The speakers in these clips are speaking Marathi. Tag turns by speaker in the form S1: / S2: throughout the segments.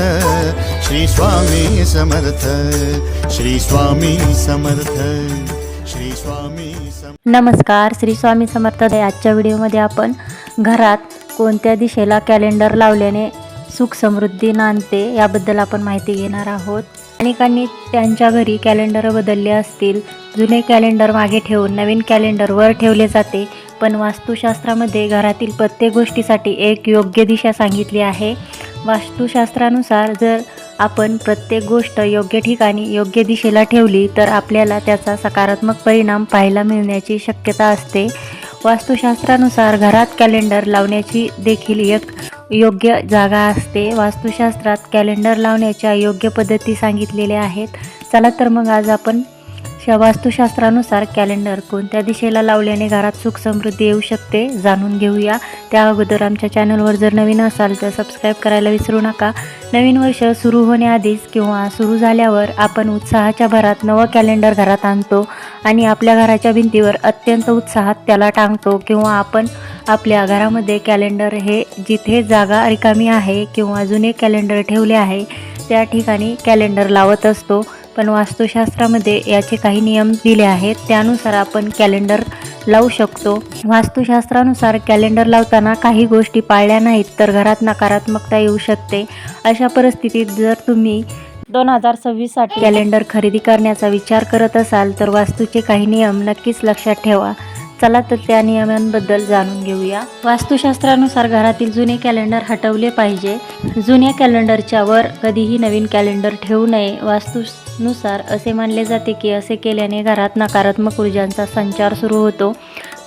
S1: श्री स्वामी समर्थ श्री स्वामी समर्थ श्री स्वामी समर्थ
S2: नमस्कार श्री स्वामी समर्थ आजच्या व्हिडिओमध्ये आपण घरात कोणत्या दिशेला कॅलेंडर लावल्याने सुख समृद्धी नांदते याबद्दल आपण माहिती घेणार आहोत. अनेकांनी त्यांच्या घरी कॅलेंडर बदलले असतील. जुने कॅलेंडर मागे ठेवून नवीन कॅलेंडर वर ठेवले जाते. पण वास्तुशास्त्रामध्ये घरातील प्रत्येक गोष्टीसाठी एक योग्य दिशा सांगितली आहे. वास्तुशास्त्रानुसार जर आपण प्रत्येक गोष्ट योग्य ठिकाणी योग्य दिशेला ठेवली तर आपल्याला त्याचा सकारात्मक परिणाम पाहायला मिळण्याची शक्यता असते. वास्तुशास्त्रानुसार घरात कॅलेंडर लावण्याची देखील एक योग्य जागा असते. वास्तुशास्त्रात कॅलेंडर लावण्याच्या योग्य पद्धती सांगितलेल्या आहेत. चला तर मग आज आपण वास्तुशास्त्रानुसार कॅलेंडर कोणत्या दिशेला लावल्याने घरात सुख समृद्धी येऊ शकते जाणून घेऊया. त्या अगोदर आमच्या चॅनलवर जर नवीन असाल तर सबस्क्राईब करायला विसरू नका. नवीन वर्ष सुरू होण्याआधीच किंवा सुरू झाल्यावर आपण उत्साहाच्या भरात नवं कॅलेंडर घरात आणतो आणि आपल्या घराच्या भिंतीवर अत्यंत उत्साहात त्याला टांगतो किंवा आपण आपल्या घरामध्ये कॅलेंडर हे जिथे जागा रिकामी आहे किंवा जुने कॅलेंडर ठेवले आहे त्या ठिकाणी कॅलेंडर लावत असतो. पण वास्तुशास्त्रामध्ये याचे काही नियम दिले आहेत. त्यानुसार आपण कॅलेंडर लावू शकतो. वास्तुशास्त्रानुसार कॅलेंडर लावताना काही गोष्टी पाळल्या नाहीत तर घरात नकारात्मकता येऊ शकते. अशा परिस्थितीत जर तुम्ही दोन हजार सव्वीससाठी कॅलेंडर खरेदी करण्याचा विचार करत असाल तर वास्तूचे काही नियम नक्कीच लक्षात ठेवा. चला तर त्या नियमांबद्दल जाणून घेऊया. वास्तुशास्त्रानुसार घरातील जुने कॅलेंडर हटवले पाहिजे. जुन्या कॅलेंडरच्या वर कधीही नवीन कॅलेंडर ठेवू नये. वास्तुनुसार असे मानले जाते की असे केल्याने घरात नकारात्मक ऊर्जांचा संचार सुरू होतो.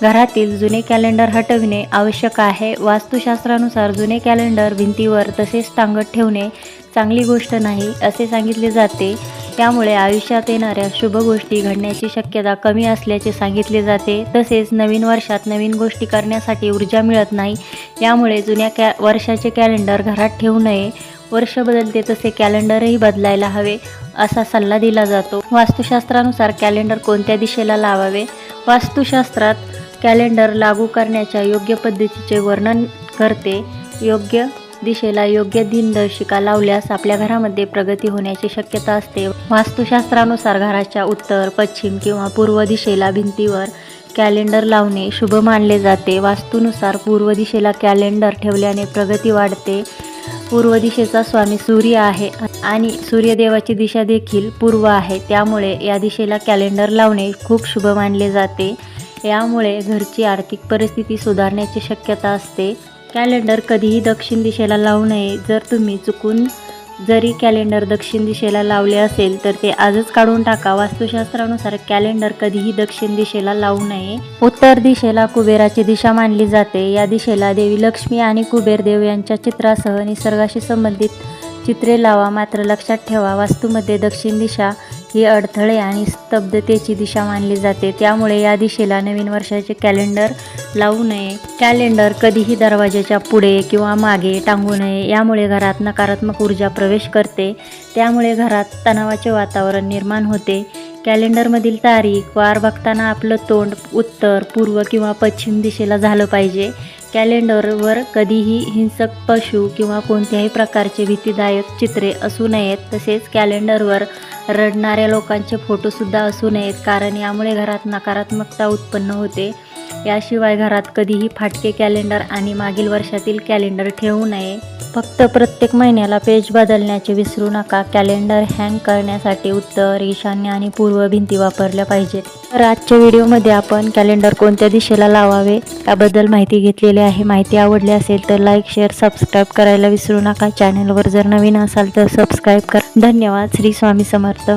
S2: घरातील जुने कॅलेंडर हटविणे आवश्यक आहे. वास्तुशास्त्रानुसार जुने कॅलेंडर भिंतीवर तसेच टांगत ठेवणे चांगली गोष्ट नाही असे सांगितले जाते. त्यामुळे आयुष्यात येणाऱ्या शुभ गोष्टी घडण्याची शक्यता कमी असल्याचे सांगितले जाते. तसेच नवीन वर्षात नवीन गोष्टी करण्यासाठी ऊर्जा मिळत नाही. यामुळे जुन्या कॅ वर्षाचे कॅलेंडर घरात ठेवू नये. वर्ष बदलते तसे कॅलेंडरही बदलायला हवे असा सल्ला दिला जातो. वास्तुशास्त्रानुसार कॅलेंडर कोणत्या दिशेला लावावे? वास्तुशास्त्रात कॅलेंडर लागू करण्याच्या योग्य पद्धतीचे वर्णन करते. योग्य दिशेला योग्य दिनदर्शिका लावल्यास आपल्या घरामध्ये प्रगती होण्याची शक्यता असते. वास्तुशास्त्रानुसार घराच्या उत्तर पश्चिम किंवा पूर्व दिशेला भिंतीवर कॅलेंडर लावणे शुभ मानले जाते. वास्तूनुसार पूर्व दिशेला कॅलेंडर ठेवल्याने प्रगती वाढते. पूर्व दिशेचा स्वामी सूर्य आहे आणि सूर्यदेवाची दिशा देखील पूर्व आहे. त्यामुळे या दिशेला कॅलेंडर लावणे खूप शुभ मानले जाते. यामुळे घरची आर्थिक परिस्थिती सुधारण्याची शक्यता असते. कॅलेंडर कधीही दक्षिण दिशेला लावू नये. जर तुम्ही चुकून जरी कॅलेंडर दक्षिण दिशेला लावले असेल तर ते आजच काढून टाका. वास्तुशास्त्रानुसार कॅलेंडर कधीही दक्षिण दिशेला लावू नये. उत्तर दिशेला कुबेराची दिशा मानली जाते. या दिशेला देवी लक्ष्मी आणि कुबेरदेव यांच्या चित्रासह निसर्गाशी संबंधित चित्रे लावा. मात्र लक्षात ठेवा वास्तूमध्ये दक्षिण दिशा ही अडथळे आणि स्तब्धतेची दिशा मानली जाते. त्यामुळे या दिशेला नवीन वर्षाचे कॅलेंडर लावू नये. कॅलेंडर कधीही दरवाजाच्या पुढे किंवा मागे टांगू नये. यामुळे घरात नकारात्मक ऊर्जा प्रवेश करते. त्यामुळे घरात तणावाचे वातावरण निर्माण होते. कॅलेंडरमधील तारीख वार बघताना आपलं तोंड उत्तर पूर्व किंवा पश्चिम दिशेला झालं पाहिजे. कॅलेंडरवर कधीही हिंसक पशु किंवा कोणत्याही प्रकारचे भीतीदायक चित्रे असू नयेत तसेच कॅलेंडरवर रडणाऱ्या लोकांचे फोटोसुद्धा असू नयेत कारण यामुळे घरात नकारात्मकता उत्पन्न होते. याशिवाय घरात कधीही फाटके कॅलेंडर आणि मागील वर्षातील कॅलेंडर ठेवू नये. फक्त प्रत्येक महिन्याला पेज बदलण्याचे विसरू नका. कॅलेंडर हँग करण्यासाठी उत्तर ईशान्य आणि पूर्व भिंती वापरल्या पाहिजेत. तर आजच्या व्हिडिओमध्ये आपण कॅलेंडर कोणत्या दिशेला लावावे याबद्दल माहिती घेतलेली आहे. माहिती आवडली असेल तर लाईक शेअर सबस्क्राईब करायला विसरू नका. चॅनलवर जर नवीन असाल तर सबस्क्राईब करा. धन्यवाद. श्री स्वामी समर्थ.